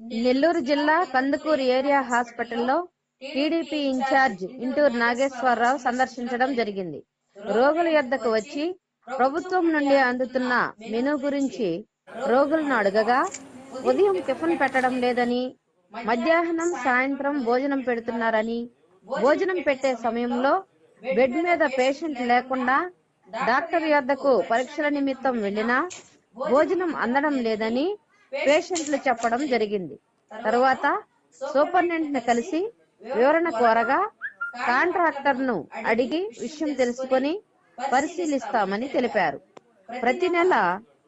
నెల్లూరు జిల్లా కందుకూరు ఏరియా హాస్పిటల్లో TDP incharge Inturu Nageswararao సందర్శించడం జరిగింది. రోగుల యొద్దకు వచ్చి ప్రభుత్వం నుండి అందుతున్న మెను గురించి రోగులను అడగగా ఉదయం టిఫిన్ పెట్టడం లేదని మధ్యాహ్నం సాయంత్రం భోజనం పెడుతున్నారని భోజనం పెట్టే సమయంలో బెడ్ మీద పేషెంట్ లేకుండా డాక్టర్ యొద్దకు పరీక్షల నిమిత్తం వెళ్ళినా భోజనం అందడం లేదని పేషెంట్లు చెప్పడం జరిగింది. తరువాత సూపరింటెండెంట్ని కలిసి వివరణ కోరగా కాంట్రాక్టర్ను అడిగి విషయం తెలుసుకొని పరిశీలిస్తామని తెలిపారు. ప్రతి నెల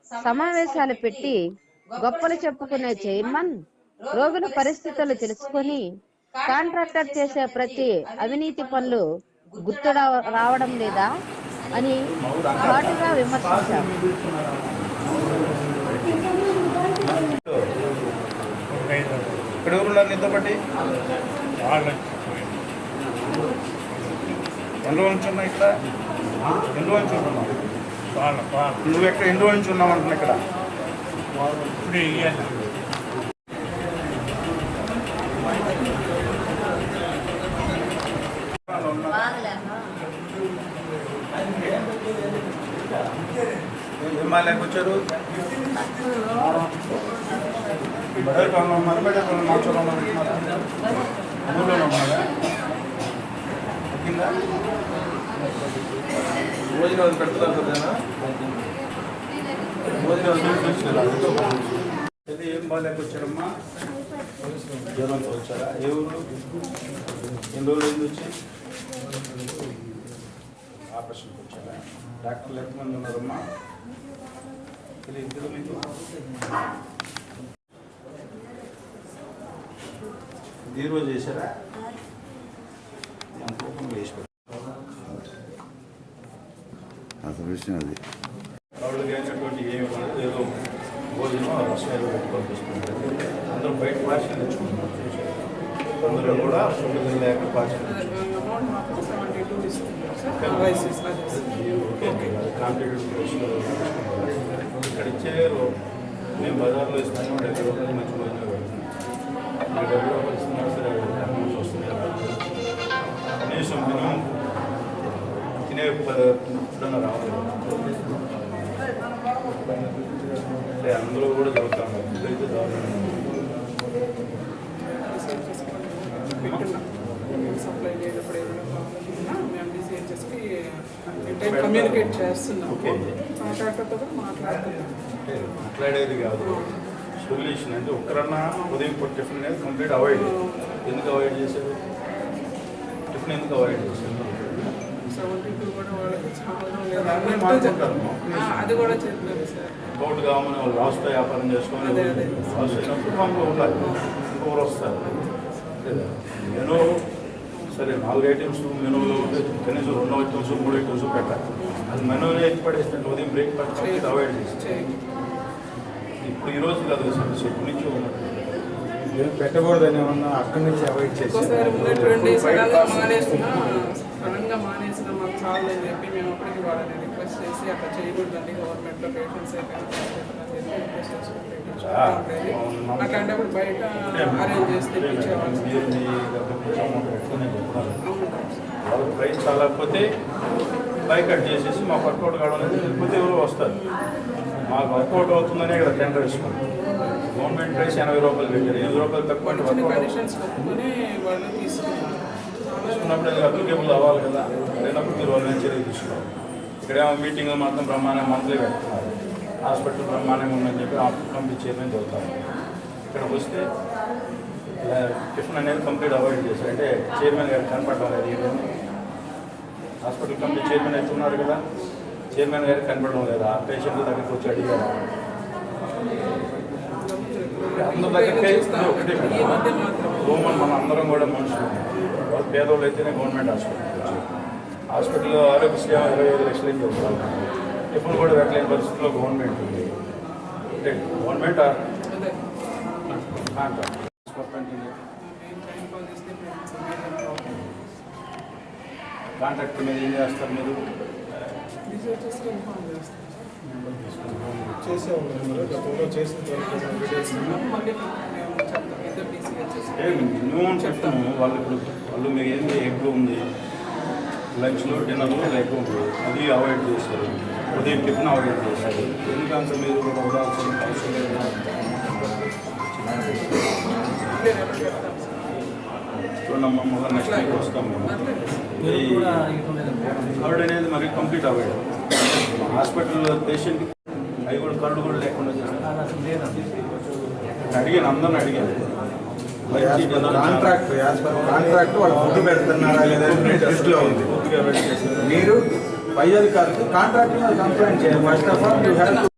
సమావేశాలు పెట్టి గొప్పలు చెప్పుకునే చైర్మన్ రోగుల పరిస్థితులు తెలుసుకొని కాంట్రాక్టర్ చేసే ప్రతి అవినీతి పనులు గుర్తు రావడం లేదా అని ఘాటుగా విమర్శించారు. ఇక్కడ నీతో పాటి? ఎన్ని నుంచి ఉన్నావు ఇక్కడ? ఎన్ని నుంచి ఉంటున్నావు నువ్వు ఎక్కడ ఎన్ని నుంచి ఉన్నావు అంటున్నా ఇక్కడ? ఏం మాలేక వచ్చారు? బడే పనులు ఉన్నారు బడే పనులు మార్చడం ఊళ్ళోనే ఉన్నారా కింద భోజనాలు పెడతారు కదేనా భోజనాలు ఏం బాగాలేకొచ్చారమ్మా జ్వరంతో వచ్చారా ఏ ఊరు ఎన్ని రోజులు ఏంది వచ్చి ఆపరేషన్కి వచ్చారా డాక్టర్లు ఎంతమంది ఉన్నారమ్మా తెలియదు మీకు? రోజు చేశారా? ఎంత రూపం వేసి అసలు విషయం అది. వాళ్ళకి అయినటువంటి ఏమి ఉండదు. ఏదో భోజనం రసం ఏదో పెట్టుకొని తీసుకుంటారు. అందరూ బయట భాషలు కూడా లేక ఇక్కడ ఇచ్చేవారు మేము బజార్లో ఇస్తాము డెబ్బై రూపాయలు మంచి భోజనం పెడుతున్నాం మీరు సరే వస్తున్నాయి కనీసం మినిమం తినే రావాలి అంటే అందులో కూడా చదువుతాము ఇదైతే సప్లై చేయనప్పుడు ఏదైనా ప్రాబ్లం ఉన్నా కమ్యూనికేట్ అంటే మాట్లాడేది కాదు. సొల్యూషన్ అంటే ఒక్కరన్నా ఉదయం పూట టిఫిన్ అనేది కంప్లీట్ అవాయిడ్ ఎందుకు అవాయిడ్ చేశారు? టిఫిన్ ఎందుకు అవాయిడ్ చేశారు? సెవెంటీ టూ కూడా వాళ్ళకి చాలా అన్నీ లేదు మాట్లాడతారు. ఆ, అది కూడా చెప్పలేదు సార్ కోర్టు కావాలని వాళ్ళు రాష్ట్ర వ్యాపారం చేసుకొని. రాష్ట్ర అయినప్పుడు పంపు ఉండాలి. ఇంకొకరు వస్తారు? మెనూ సరే నాలుగు ఐటమ్స్ మెనూలో ఉంటే కనీసం రెండు ఐటమ్స్ మూడు ఐటమ్స్ పెట్టాలి. అది మెనూనే ఎత్తి పడేసినట్టు ఉదయం బ్రేక్ఫాస్ట్ అవాయిడ్ చేసి ఇప్పుడు ఈ రోజు కాదు సమస్య ఎప్పటి నుంచి ఏం పెట్టకూడదని ఏమన్నా అక్కడి నుంచి అవాయిడ్ చేసి ఒక్కోసారి ఉన్నటువంటి సడన్గా మానేసిన సడన్గా మానేసిన మాకు చాలు అని చెప్పి మేము అప్పటికి వాళ్ళని రిక్వెస్ట్ చేసి అట్లా చేయకూడదండి గవర్నమెంట్లో పేషెంట్స్ బయట అరేంజ్ చేసి తెప్పించేవాళ్ళు. మీరు మీ గత అమౌంట్ ఎక్కువనే చెప్తున్నారు అవును వాళ్ళ ప్రైస్ చాలకపోతే బై కట్ చేసేసి మాకు వర్కౌట్ కావాలని లేకపోతే ఎవరో వస్తారు. మాకు వర్కౌట్ అవుతుందనే ఇక్కడ టెండర్ ఇస్తున్నాం. గవర్నమెంట్ ప్రైస్ ఎనభై రూపాయలు పెట్టారు. ఎనిమిది రూపాయలు తక్కువ అంటే తీసుకున్నప్పుడు అది అప్లికేబుల్ అవ్వాలి కదా. లేనప్పుడు మీరు వాళ్ళ నుంచి చర్య తీసుకోవాలి ఇక్కడేమో మీటింగ్ మాత్రం బ్రహ్మాండం మంత్లీ పెడుతున్నారు హాస్పిటల్ బ్రహ్మాండంగా ఉందని చెప్పి పంపించేయమని చదువుతారు ఇక్కడికి వస్తే టిఫిన్ అనేది కంప్లీట్ అవాయిడ్ చేశారు. అంటే చైర్మన్ గారు కనపడడం లేదు. హాస్పిటల్ కంప్లీట్ చైర్మన్ అయితే ఉన్నారు కదా. చైర్మన్ గారికి కనపడడం లేదా? ఆ పేషెంట్ దగ్గరికి వచ్చి అడిగారు? అందరి దగ్గరికి ఒకటే గవర్నమెంట్ మన అందరం కూడా మనుషులు. వాళ్ళు పేదవాళ్ళు అయితేనే గవర్నమెంట్ హాస్పిటల్ హాస్పిటల్లో ఆరోగ్యశ్రీ ఇరవై ఐదు లక్షలు అయితే టిఫిన్ కూడా పెట్టలేని పరిస్థితిలో గవర్నమెంట్ ఉంది. అంటే గవర్నమెంట్ అదే కాంట్రాక్ట్ మేము టైం పాస్ చేస్తే మేము ప్రాబ్లం కాంట్రాక్ట్ మీద ఏం చేస్తారు మీరు? చేసే మినిమం చెప్తాము. వాళ్ళు ఇప్పుడు వాళ్ళు మీకు ఏంటి ఎగ్ ఉంది. లంచ్లో డిన్నర్లో ఎగ్ ఉంది. అది అవాయిడ్ చేస్తారు. ఉదయం టిఫిన్ అవాయిడ్ చేస్తారు. ఎందుకంటే మీరు ఒక అవసరం లేదు. చూడమ్మా మళ్ళీ నెక్స్ట్ వీక్ వస్తాం మేము కర్డ్ అనేది మరి కంప్లీట్ అవాయిడ్ హాస్పిటల్లో పేషెంట్ అవి కూడా కర్డ్ కూడా లేకుండా అడిగాను అందరిని అడిగాను. కాంట్రాక్ట్ కాంట్రాక్ట్ వాళ్ళు ఫుడ్ పెడుతున్నారా లేదా ఉంది. మీరు పై అధికారికి కాంట్రాక్ట్ మీద కంప్లైంట్ చేయండి first of all you have